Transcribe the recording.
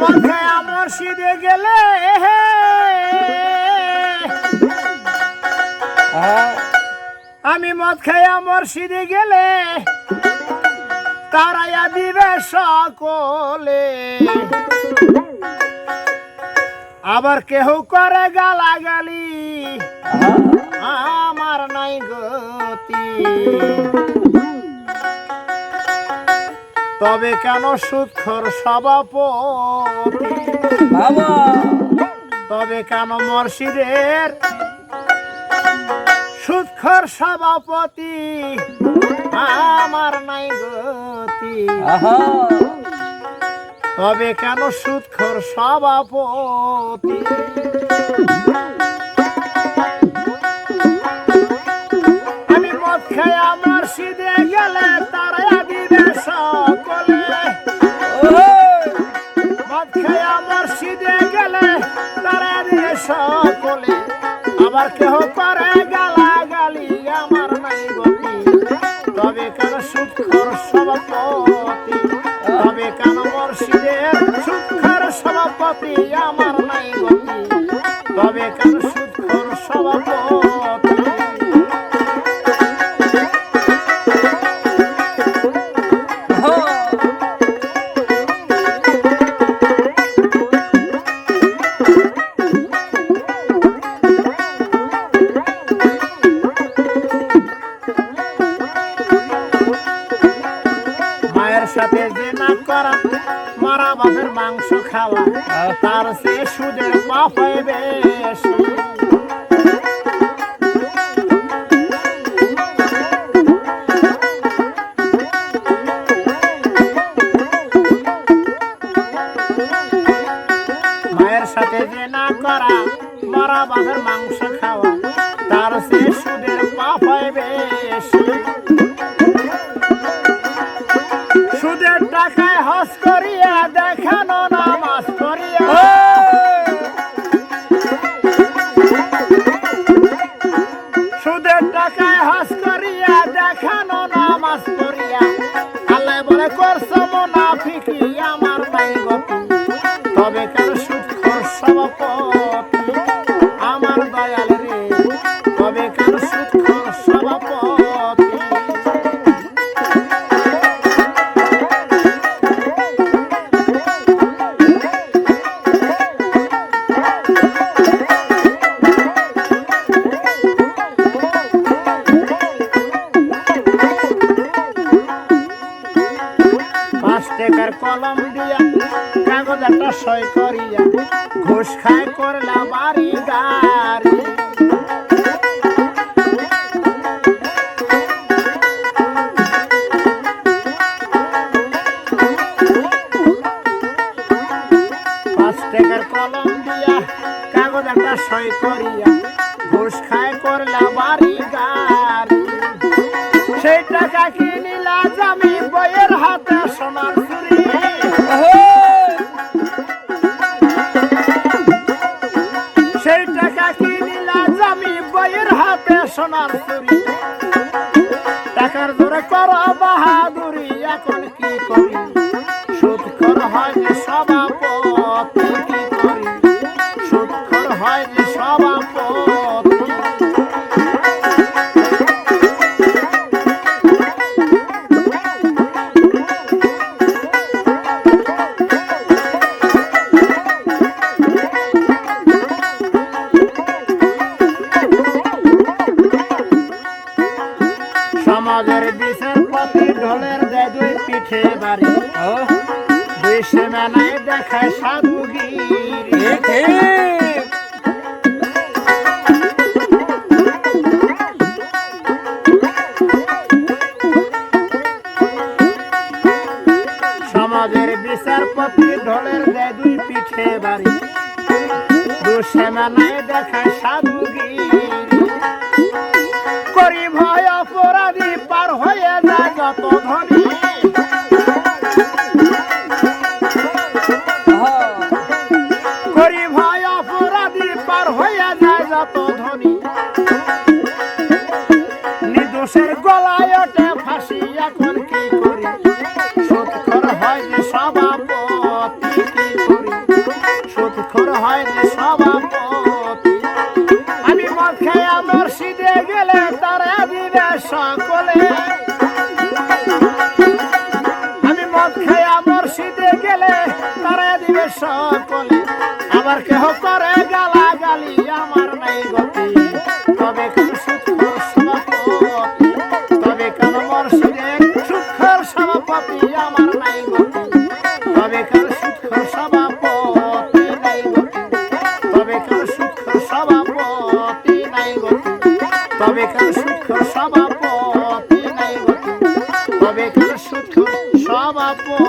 মধ্যে মসজিদে গেলে হ্যাঁ আমি মদ খাইয়া মসজিদে গেলে তারাইয়া দিবে সকলে। আবার কেহ করে গালাগালি? আমার নাই গতি। তবে কেন সুৎখর সভাপতি? তবে কেন মসজিদের সুৎখর সভাপতি আমার নাই গতি। তবে কেন সুৎখর সভাপতি? আমি মদ খাই আমার সিদে গেলে তারা আবার কেহ করে গালা গালি আমার নাই গতি। তবে কেন সুখর সভাপতি? তবে কেন মর্ষিদের সুখর সভাপতি আমার নাই গতি? তবে কেন মায়ের সাথে যে না করা মারা বাপের মাংস খাওয়া। তার সে সুদের পাপ হয় বেশি। মায়ের সাথে যে না করা মারা বাপের মাংস খাওয়া। তার সে সুদের টাকায় হস করিয়া দেখানো নামাজ করিয়া আল্লাহ বলে, করছ মোনাফিকি আমার নাই গতি তবে কেন সুখ সভাপতি টাকার কলম দিয়া, কাগজ একটা সই করিয়া, ঘুষ খায় করলা বাড়ি গাড়ি। কলম দিয়া, কাগজ একটা সই করিয়া, ঘুষ খায় করলা সোনার চুরি টাকার জোরে কর সমাজের বিষের প্রতি ঢোলের দেয় দুই পিঠে বাড়ি। দুই সেমানায় দেখায় সাধুগিরি। সমাজের বিচারপতি ঢোলের দেয় দুই পিঠে বাড়ি। দু সেমানায় দেখায় সাধুগিরি। মানুষের গলায় ফাঁসি, এখন কি করি? সৎখর হয় সভাপতি, কি করি? সৎখর সভাপতি। আমি মক্ষায় মসজিদে গেলে তারা সকলে। আমি গেলে তারা দিবে সকলে। আবার কেহ করে নাই গতি তবে কার সুখ সভাপতি নাই গতি তবে কার সুখ সভাপতি